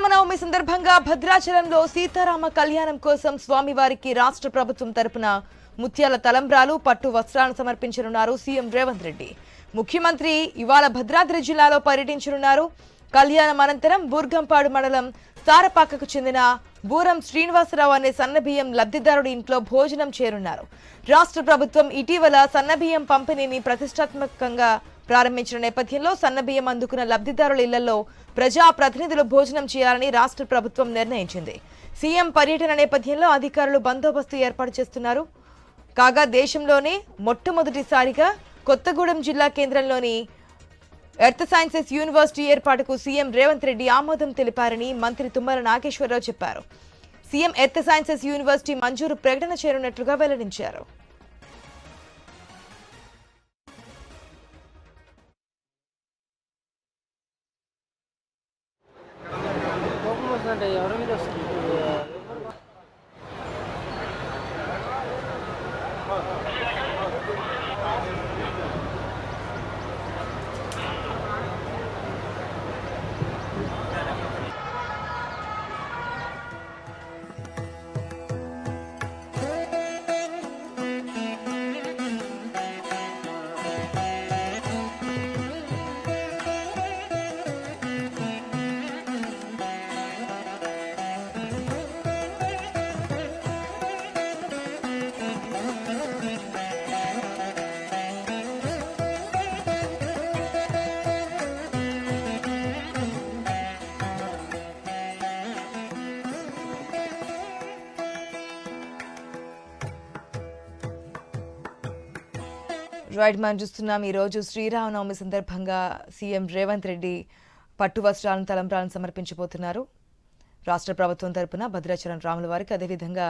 రామనవమి సందర్భంగా భద్రాచలంలో సీతారామ కళ్యాణం కోసం స్వామివారికి రాష్ట్ర ప్రభుత్వం తరపున ముత్యాల తలంబ్రాలు పట్టు వస్త్రాలను సమర్పించనున్నారు సీఎం రేవంత్ రెడ్డి. ముఖ్యమంత్రి ఇవాళ భద్రాద్రి జిల్లాలో పర్యటించనున్నారు. కళ్యాణం అనంతరం బూర్గంపాడు మండలం సారపాకకు చెందిన బూరం శ్రీనివాసరావు అనే సన్నబియ్యం లబ్ధిదారుడి ఇంట్లో భోజనం చేరున్నారు. రాష్ట్ర ప్రభుత్వం ఇటీవల సన్నబియ్యం పంపిణీని ప్రతిష్టాత్మకంగా ప్రారంభించిన నేపథ్యంలో సన్నబియ్యం అందుకున్న లబ్ధిదారుల ఇళ్ళలో ప్రజా ప్రతినిధులు భోజనం చేయాలని రాష్ట్ర ప్రభుత్వం నిర్ణయించింది. సీఎం పర్యటన నేపథ్యంలో అధికారులు బందోబస్తు ఏర్పాటు చేస్తున్నారు. కాగా దేశంలోనే మొట్టమొదటిసారిగా కొత్తగూడెం జిల్లా కేంద్రంలోని ఎర్త్ సైన్సెస్ యూనివర్సిటీ ఏర్పాటుకు సీఎం రేవంత్ రెడ్డి ఆమోదం తెలిపారని మంత్రి తుమ్మల నాగేశ్వరరావు చెప్పారు. సీఎం ఎర్త్ సైన్సెస్ యూనివర్సిటీ మంజూరు ప్రకటన చేరినట్లుగా వెల్లడించారు. ఎవరి రైట్ మనం చూస్తున్నాం. ఈరోజు శ్రీరామనవమి సందర్భంగా సీఎం రేవంత్ రెడ్డి పట్టు వస్త్రాలను తలంబ్రాలను సమర్పించబోతున్నారు. రాష్ట్ర ప్రభుత్వం తరపున భద్రాచలం రాముల వారికి అదేవిధంగా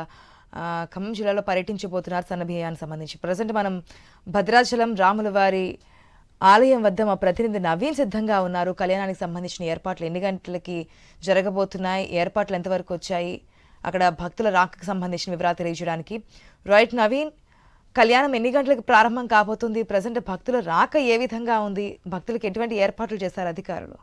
ఖమ్మం జిల్లాలో పర్యటించబోతున్నారు సన్నభియానికి సంబంధించి. ప్రజెంట్ మనం భద్రాచలం రాముల వారి ఆలయం వద్ద మా ప్రతినిధి నవీన్ సిద్ధంగా ఉన్నారు. కళ్యాణానికి సంబంధించిన ఏర్పాట్లు ఎన్ని గంటలకి జరగబోతున్నాయి? ఏర్పాట్లు ఎంతవరకు వచ్చాయి? అక్కడ భక్తుల రాకకు సంబంధించిన వివరాలు తెలియజేయడానికి రైట్ నవీన్ కళ్యాణం ఎన్ని గంటలకు ప్రారంభం కాబోతుంది? ప్రజెంట్ భక్తుల రాక ఏ విధంగా ఉంది? భక్తులకు ఎటువంటి ఏర్పాట్లు చేశారు అధికారులు?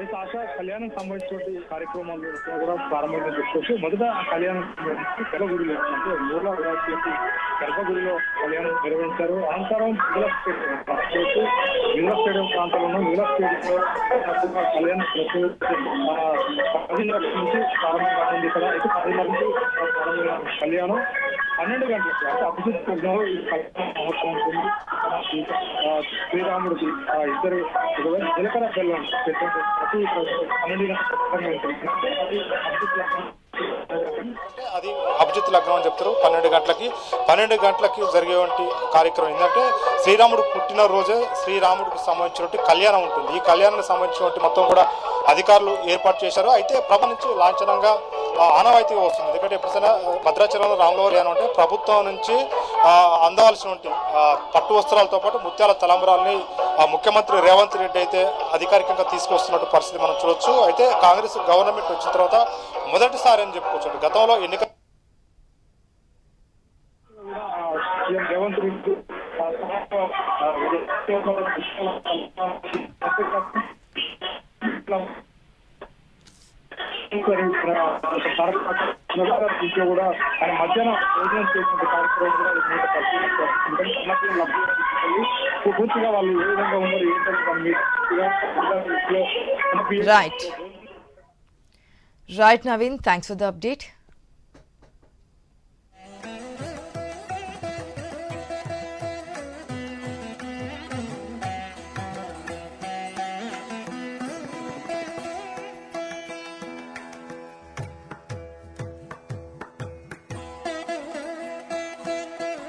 ఈ ఆశ కళ్యాణం సంబంధించిన కార్యక్రమాలు కూడా ప్రారంభంగా చెప్పుకోవచ్చు. మొదట కళ్యాణం సంబంధించి గర్భగుడిలో అంటే మూల విరాశులకి గర్భగుడిలో కళ్యాణం నిర్వహించారు. అనంతరం మిగుల స్టేడియం ప్రస్తుతం మిగుల స్టేడియం ప్రాంతంలో మిగుల స్టేడియంలో కళ్యాణం ప్రతి- ఆ, నుంచి ప్రారంభం కానుంది ఇక్కడ అయితే పదిన్నర నుంచి ప్రారంభమైన కళ్యాణం పన్నెండు గంటలకు అంటే అభిజిత్ అభివృద్ధిలో ఈ కళ్యాణ మహోత్సవం ఉంటుంది. శ్రీరాముడికి ఇద్దరు ఒకవేళ జీలకర్ర బెల్లం పెట్టండి పన్నెండు గంటలకు ప్రారంభం ఉంటుంది. అది అభిజిత్ లగ్నం అని చెప్తారు. పన్నెండు గంటలకి పన్నెండు గంటలకి జరిగేటువంటి కార్యక్రమం ఏంటంటే శ్రీరాముడు పుట్టినరోజే శ్రీరాముడికి సంబంధించినటువంటి కళ్యాణం ఉంటుంది. ఈ కళ్యాణానికి సంబంధించినటువంటి మొత్తం కూడా అధికారులు ఏర్పాటు చేశారు. అయితే ప్రభుత్వం నుంచి లాంఛనంగా ఆనవాయితీగా వస్తుంది. ఎందుకంటే ఎప్పుడైనా భద్రాచలంలో రాములవారి అని అంటే ప్రభుత్వం నుంచి అందవలసినటువంటి పట్టు వస్త్రాలతో పాటు ముత్యాల తలంబరాల్ని ముఖ్యమంత్రి రేవంత్ రెడ్డి అయితే అధికారికంగా తీసుకొస్తున్నట్టు పరిస్థితి మనం చూడొచ్చు. అయితే కాంగ్రెస్ గవర్నమెంట్ వచ్చిన తర్వాత మొదటిసారి అని చెప్పుకోవచ్చు. గతంలో ఎన్నిక కూడా ఆయన మధ్యాహ్నం భోజనం చేసిన కార్యక్రమం కూడా పూర్తిగా వాళ్ళు ఏ విధంగా ఉన్నారు ఏంటంటే right Right, Naveen, thanks for the update.